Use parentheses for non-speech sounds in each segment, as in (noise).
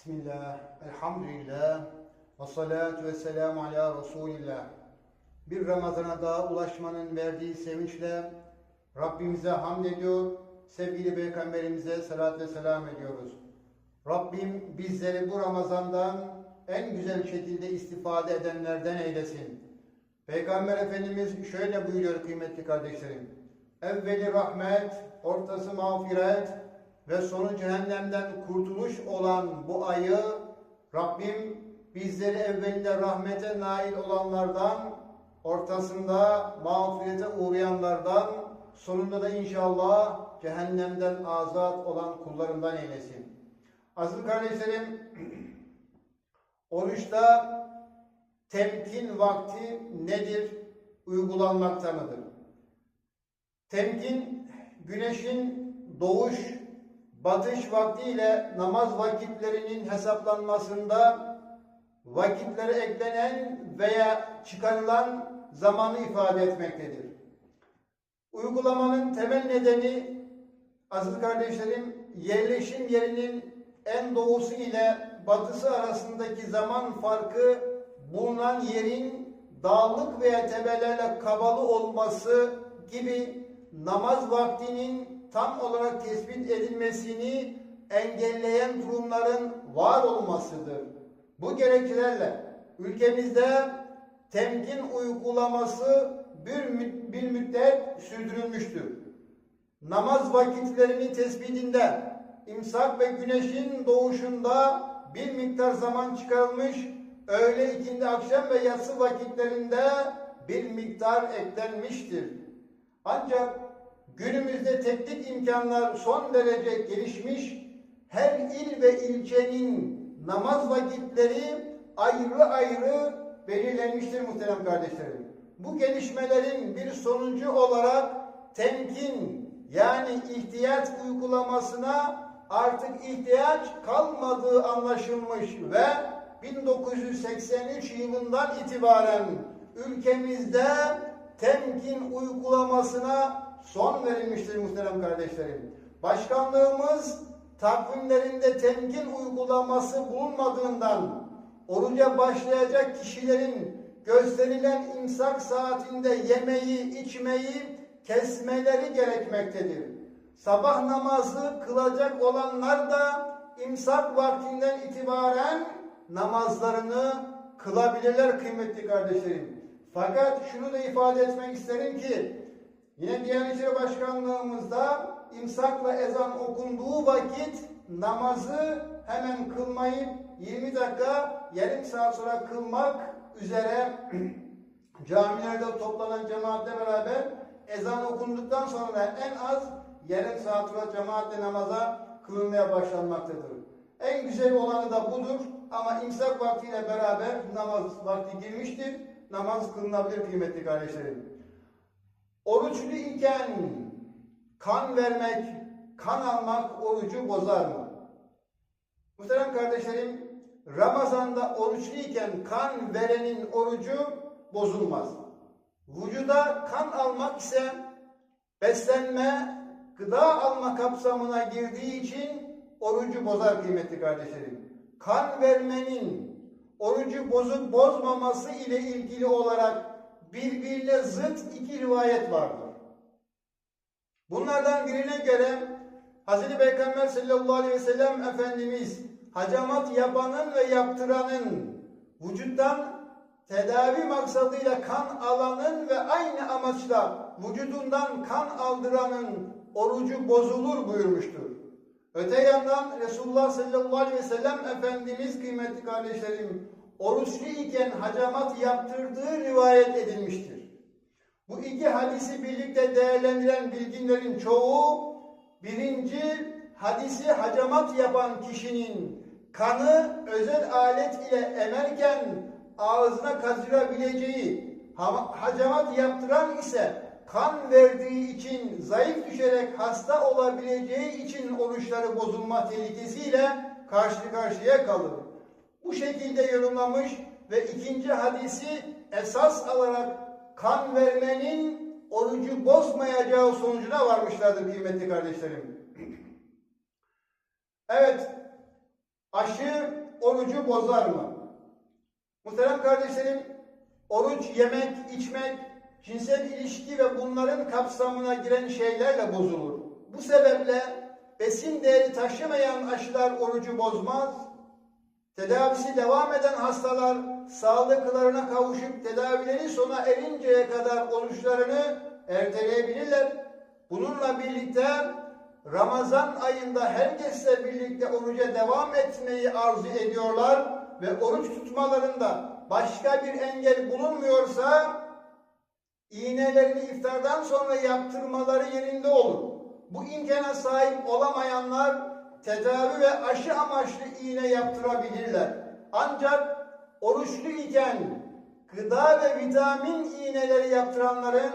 Bismillah, elhamdülillah, ve salatu ve selamu ala Resulillah. Bir Ramazan'a daha ulaşmanın verdiği sevinçle Rabbimize hamd ediyor, sevgili Peygamberimize salat ve selam ediyoruz. Rabbim bizleri bu Ramazan'dan en güzel şekilde istifade edenlerden eylesin. Peygamber Efendimiz şöyle buyuruyor kıymetli kardeşlerim. Evveli rahmet, ortası mağfiret ve sonu cehennemden kurtuluş olan bu ayı Rabbim bizleri evvelinde rahmete nail olanlardan, ortasında mağfirete uğrayanlardan, sonunda da inşallah cehennemden azat olan kullarından eylesin. Aziz kardeşlerim, (clears throat) oruçta temkin vakti nedir? Uygulanmakta mıdır? Temkin, güneşin doğuş, batış vaktiyle namaz vakitlerinin hesaplanmasında vakitlere eklenen veya çıkarılan zamanı ifade etmektedir. Uygulamanın temel nedeni aziz kardeşlerim yerleşim yerinin en doğusu ile batısı arasındaki zaman farkı bulunan yerin dağlık veya tepelerle kabalı olması gibi namaz vaktinin tam olarak tespit edilmesini engelleyen durumların var olmasıdır. Bu gerekçelerle ülkemizde temkin uygulaması bir, bir müddet sürdürülmüştür. Namaz vakitlerini tespitinde imsak ve güneşin doğuşunda bir miktar zaman çıkarılmış, öğle ikindi akşam ve yatsı vakitlerinde bir miktar eklenmiştir. Ancak günümüzde teknik imkanlar son derece gelişmiş, her il ve ilçenin namaz vakitleri ayrı ayrı belirlenmiştir muhterem kardeşlerim. Bu gelişmelerin bir sonucu olarak temkin yani ihtiyaç uygulamasına artık ihtiyaç kalmadığı anlaşılmış ve 1983 yılından itibaren ülkemizde temkin uygulamasına son verilmiştir muhterem kardeşlerim. Başkanlığımız takvimlerinde temkin uygulaması bulunmadığından oruca başlayacak kişilerin gösterilen imsak saatinde yemeği, içmeyi kesmeleri gerekmektedir. Sabah namazı kılacak olanlar da imsak vaktinden itibaren namazlarını kılabilirler kıymetli kardeşlerim. Fakat şunu da ifade etmek isterim ki yine Diyanet İşleri Başkanlığımızda imsakla ezan okunduğu vakit namazı hemen kılmayıp 20 dakika yarım saat sonra kılmak üzere (clears throat) camilerde toplanan cemaatle beraber ezan okunduktan sonra en az yarım saat sonra cemaatle namaza kılınmaya başlanmaktadır. En güzel olanı da budur ama imsak vaktiyle beraber namaz vakti girmiştir. Namaz kılınabilir kıymetli kardeşlerim. Oruçlu iken kan vermek, kan almak orucu bozar mı? Muhterem kardeşlerim, Ramazan'da oruçlu iken kan verenin orucu bozulmaz. Vücuda kan almak ise beslenme, gıda alma kapsamına girdiği için orucu bozar kıymetli kardeşlerim. Kan vermenin orucu bozup bozmaması ile ilgili olarak birbirine zıt iki rivayet vardır. Bunlardan birine göre Hazreti Peygamber sallallahu aleyhi ve sellem Efendimiz hacamat yapanın ve yaptıranın vücuttan tedavi maksadıyla kan alanın ve aynı amaçla vücudundan kan aldıranın orucu bozulur buyurmuştur. Öte yandan Resulullah sallallahu aleyhi ve sellem Efendimiz kıymetli kardeşlerim oruçlu iken hacamat yaptırdığı rivayet edilmiştir. Bu iki hadisi birlikte değerlendiren bilginlerin çoğu birinci hadisi hacamat yapan kişinin kanı özel alet ile emerken ağzına kaçırabileceği, ha- hacamat yaptıran ise kan verdiği için zayıf düşerek hasta olabileceği için oruçları bozulma tehlikesiyle karşı karşıya kalır. Bu şekilde yorumlamış ve ikinci hadisi esas alarak kan vermenin orucu bozmayacağı sonucuna varmışlardır kıymetli kardeşlerim. Evet, Aşı orucu bozar mı? Muhterem kardeşlerim, oruç yemek, içmek, cinsel ilişki ve bunların kapsamına giren şeylerle bozulur. Bu sebeple besin değeri taşımayan aşılar orucu bozmaz. Tedavisi devam eden hastalar sağlıklarına kavuşup tedavileri sona erinceye kadar oruçlarını erteleyebilirler. Bununla birlikte Ramazan ayında herkesle birlikte oruca devam etmeyi arzu ediyorlar ve oruç tutmalarında başka bir engel bulunmuyorsa iğnelerini iftardan sonra yaptırmaları yerinde olur. Bu imkana sahip olamayanlar tedavi ve aşı amaçlı iğne yaptırabilirler. Ancak oruçlu iken gıda ve vitamin iğneleri yaptıranların,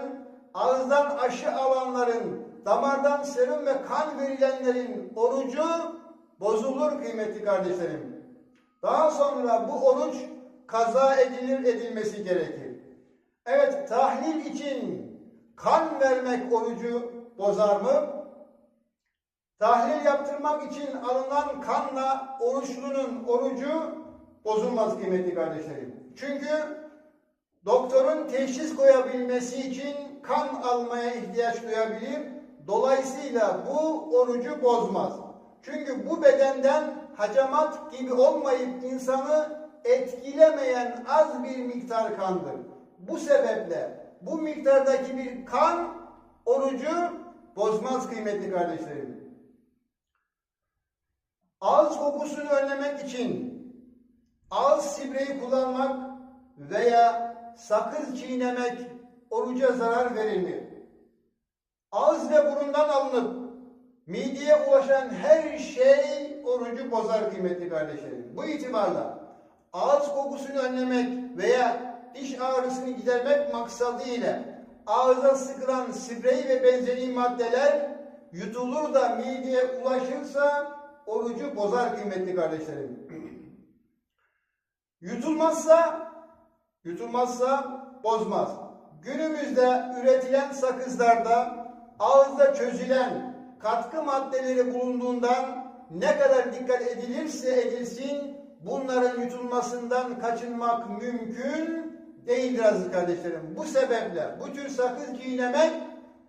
ağızdan aşı alanların, damardan serum ve kan verilenlerin orucu bozulur kıymetli kardeşlerim. Daha sonra bu oruç kaza edilir edilmesi gerekir. Evet tahlil için kan vermek orucu bozar mı? Tahlil yaptırmak için alınan kanla oruçlunun orucu bozulmaz kıymetli kardeşlerim. Çünkü doktorun teşhis koyabilmesi için kan almaya ihtiyaç duyabilir. Dolayısıyla bu orucu bozmaz. Çünkü bu bedenden hacamat gibi olmayıp insanı etkilemeyen az bir miktar kandır. Bu sebeple bu miktardaki bir kan orucu bozmaz kıymetli kardeşlerim. Ağız kokusunu önlemek için ağız spreyi kullanmak veya sakız çiğnemek oruca zarar verir mi? Ağız ve burundan alınıp mideye ulaşan her şey orucu bozar kıymetli kardeşlerim. Bu itibarla ağız kokusunu önlemek veya diş ağrısını gidermek maksadıyla ağza sıkılan sprey ve benzeri maddeler yutulur da mideye ulaşırsa orucu bozar kıymetli kardeşlerim. (clears throat) Yutulmazsa yutulmazsa bozmaz. Günümüzde üretilen sakızlarda ağızda çözülen katkı maddeleri bulunduğundan ne kadar dikkat edilirse edilsin bunların yutulmasından kaçınmak mümkün değildir aziz kardeşlerim. Bu sebeple bu tür sakız çiğnemek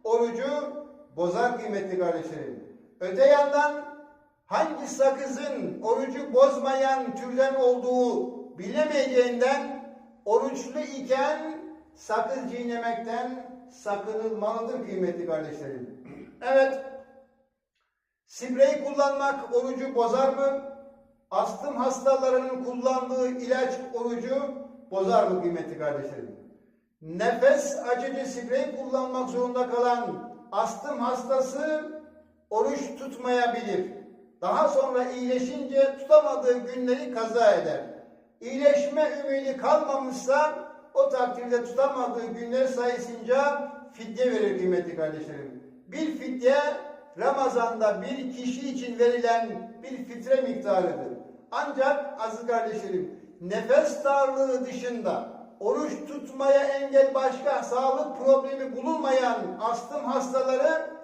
orucu bozar kıymetli kardeşlerim. Öte yandan hangi sakızın orucu bozmayan türden olduğu bilemeyeceğinden oruçlu iken sakız çiğnemekten sakınılmalıdır kıymetli kardeşlerim. Evet, sprey kullanmak orucu bozar mı? Astım hastalarının kullandığı ilaç orucu bozar mı kıymetli kardeşlerim? Nefes açıcı sprey kullanmak zorunda kalan astım hastası oruç tutmayabilir. Daha sonra iyileşince tutamadığı günleri kaza eder. İyileşme ümidi kalmamışsa o takdirde tutamadığı günler sayısınca fidye verir kıymetli kardeşlerim. Bir fidye Ramazan'da bir kişi için verilen bir fitre miktarıdır. Ancak aziz kardeşlerim nefes darlığı dışında oruç tutmaya engel başka sağlık problemi bulunmayan astım hastaları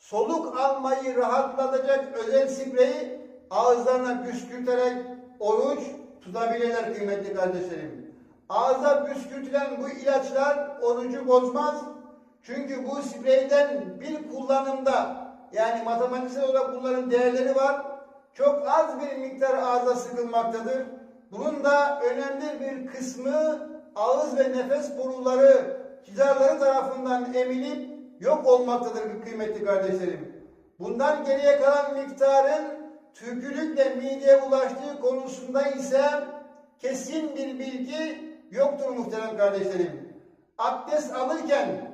soluk almayı rahatlatacak özel spreyi ağızlarına püskürterek oruç tutabilirler kıymetli kardeşlerim. Ağza püskürtülen bu ilaçlar orucu bozmaz. Çünkü bu spreyden bir kullanımda yani matematiksel olarak bunların değerleri var. Çok az bir miktar ağza sıkılmaktadır. Bunun da önemli bir kısmı ağız ve nefes boruları çizarları tarafından emilip yok olmaktadır kıymetli kardeşlerim. Bundan geriye kalan miktarın tükürükle mideye ulaştığı konusunda ise kesin bir bilgi yoktur muhterem kardeşlerim. Abdest alırken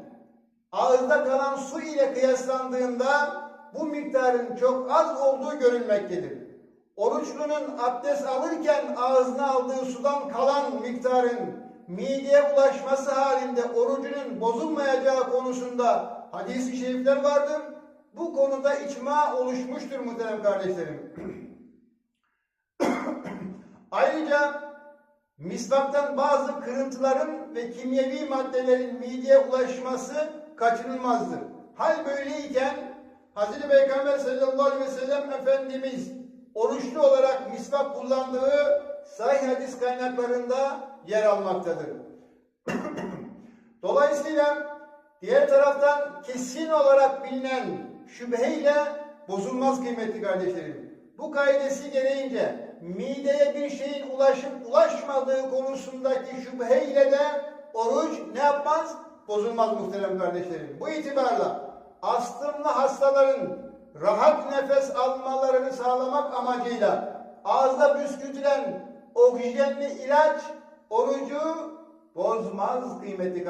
ağızda kalan su ile kıyaslandığında bu miktarın çok az olduğu görülmektedir. Oruçlunun abdest alırken ağzına aldığı sudan kalan miktarın mideye ulaşması halinde orucunun bozulmayacağı konusunda hadis-i şerifler vardır. Bu konuda içma oluşmuştur muhterem kardeşlerim. (coughs) Ayrıca misvaktan bazı kırıntıların ve kimyevi maddelerin mideye ulaşması kaçınılmazdır. Hal böyleyken Hazreti Peygamber sallallahu aleyhi ve sellem Efendimiz oruçlu olarak misvak kullandığı sahih hadis kaynaklarında yer almaktadır. (clears throat) Dolayısıyla diğer taraftan kesin olarak bilinen şüpheyle bozulmaz kıymetli kardeşlerim. Bu kaidesi gereğince mideye bir şeyin ulaşıp ulaşmadığı konusundaki şüpheyle de oruç ne yapmaz? Bozulmaz muhterem kardeşlerim. Bu itibarla astımlı hastaların rahat nefes almalarını sağlamak amacıyla ağızda püskürtülen oksijenli ilaç orucu bozmaz kıymetli kardeşlerim.